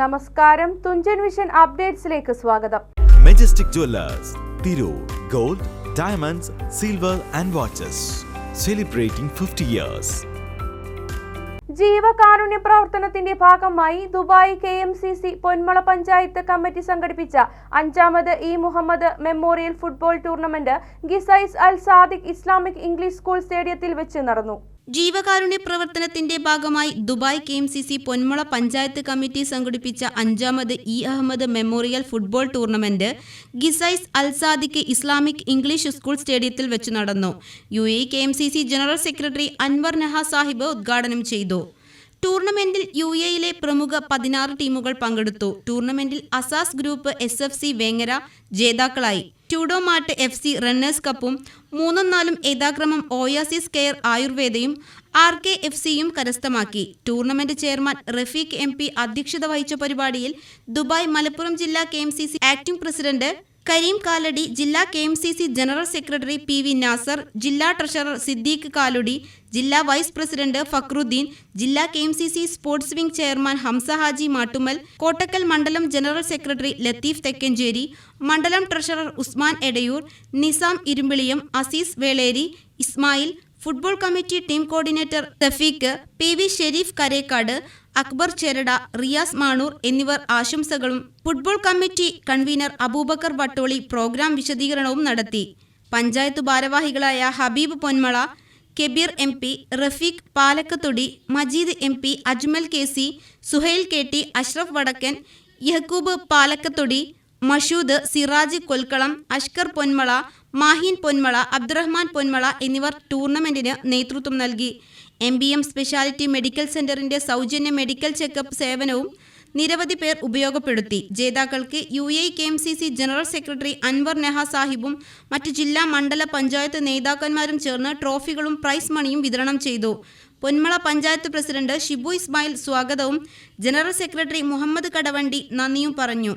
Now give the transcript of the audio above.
നമസ്കാരം. തുഞ്ചൻ വിഷൻ അപ്ഡേറ്റ്സിലേക്ക് സ്വാഗതം. Majestic Jewellers Tirur gold diamonds silver and watches celebrating fifty years ജീവകാരുണ്യ പ്രവർത്തനത്തിന്റെ ഭാഗമായി Dubai K M C C Ponmala panchayat committee സംഘടിപ്പിച്ച അഞ്ചാമത് E Muhammad memorial football tournament Qusais Al Sadiq Islamic English school സ്റ്റേഡിയത്തിൽ വെച്ച് നടന്നു. ജീവകാരുണ്യ പ്രവർത്തനത്തിന്റെ ഭാഗമായി Dubai K M C C Ponmala panchayat committee സംഘടിപ്പിച്ച അഞ്ചാമത് E Ahammed memorial football tournament Qusais Al Sadiq Islamic English school സ്റ്റേഡിയത്തിൽ വെച്ച് നടന്നു. U A K M C C general secretary Anwar Naha Sahib ഉദ്ഘാടനം ചെയ്തു. ടൂർണമെന്റിൽ യു എയിലെ പ്രമുഖ പതിനാറ് ടീമുകൾ പങ്കെടുത്തു. ടൂർണമെന്റിൽ Asas group S F C Vengara ജേതാക്കളായി. ട്യൂഡോമാട്ട് എഫ് സി റണ്ണേഴ്സ് കപ്പും മൂന്നും നാലും യഥാക്രമം ഓയാസിസ് കെയർ ആയുർവേദയും ആർ കെ എഫ് സിയും കരസ്ഥമാക്കി. Tournament chairman Rafeeq M P അധ്യക്ഷത വഹിച്ച പരിപാടിയിൽ ദുബായ് മലപ്പുറം ജില്ലാ K M C C acting president Kareem Kaladi ജില്ലാ K M C C general secretary P V Nasar ജില്ലാ ട്രഷറർ സിദ്ദീഖ് കാലുടി ജില്ലാ വൈസ് പ്രസിഡന്റ് ഫക്രുദ്ദീൻ ജില്ലാ K M C C sports wing chairman Hamsa Haji Mattumal Kottakkal മണ്ഡലം general secretary Latheef Thekkanchery മണ്ഡലം treasurer Usman Edayur Nizam Irumbiliyam Azeez Veleri Ismail football committee team coordinator Rafeeq P V Shareef Karekkad Akbar Cherada Riyas Manur എന്നിവർ ആശംസകളും football committee convener Aboobacker Vattoli programme വിശദീകരണവും നടത്തി. പഞ്ചായത്ത് ഭാരവാഹികളായ Habeeb Ponmala Kabeer M P Rafeeq Palakkathodi Majeed M P Ajmal K C Suhail K T Ashraf Vadakkan Yakub Palakkathodi Mashood Siraj കൊൽക്കളം Ashkar Ponmala Mahin Ponmala Abdurahman Ponmala എന്നിവർ ടൂർണമെന്റിന് നേതൃത്വം നൽകി. M B M speciality medical സെന്ററിന്റെ സൗജന്യ medical checkup സേവനവും നിരവധി പേർ ഉപയോഗപ്പെടുത്തി. ജേതാക്കൾക്ക് U A K M C C general secretary Anwar Neha സാഹിബും മറ്റ് ജില്ലാ മണ്ഡല പഞ്ചായത്ത് നേതാക്കന്മാരും ചേർന്ന് ട്രോഫികളും പ്രൈസ് മണിയും വിതരണം ചെയ്തു. പൊന്മള പഞ്ചായത്ത് പ്രസിഡന്റ് ഷിബു ഇസ്മായിൽ സ്വാഗതവും ജനറൽ സെക്രട്ടറി മുഹമ്മദ് കടവണ്ടി നന്ദിയും പറഞ്ഞു.